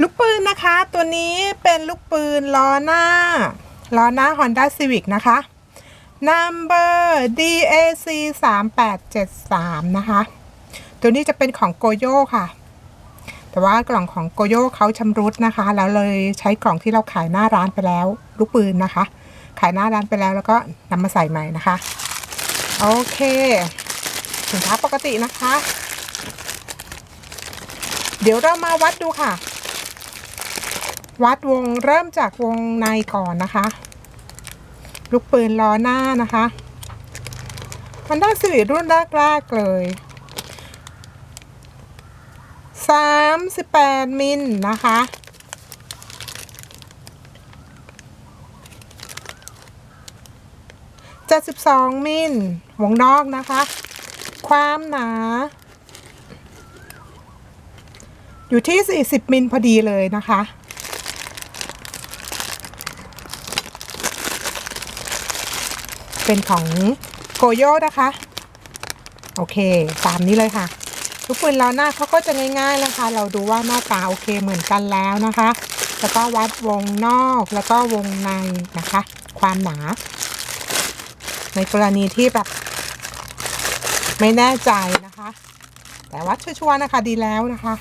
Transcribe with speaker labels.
Speaker 1: ลูกปืนนะคะ ตัวนี้เป็นลูกปืนล้อหน้าล้อหน้า Honda Civic นะคะ number DAC 3873 นะคะ ตัวนี้จะเป็นของโกโยค่ะ แต่ว่ากล่องของโกโยเขาชำรุดนะคะ แล้วเลยใช้กล่องที่เราขายหน้าร้านไปแล้ว ลูกปืนนะคะ ขายหน้าร้านไปแล้วแล้วก็นำมาใส่ใหม่นะคะ โอเค สินค้าปกตินะคะ เดี๋ยวเรามาวัดดูค่ะ วัดวงเริ่มจากวงในก่อนนะคะ ลูกปืนล้อหน้านะคะมันได้สิริรุ่นแรกๆเลย38 มิลนะคะ 72 มิลวงนอกนะคะ ความหนา อยู่ที่ 40 มิลพอดีเลยนะคะ เป็นของโกโยนะคะ โอเคตามนี้เลยค่ะ ทุกปืนล้อหน้าเขาก็จะง่ายๆนะคะ เราดูว่าหน้าตาโอเคเหมือนกันแล้วนะคะ แล้วก็วัดวงนอกแล้วก็วงในนะคะ ความหนา ในกรณีที่แบบ ไม่แน่ใจนะคะ แต่วัดชัวร์ๆนะคะดีแล้วนะคะ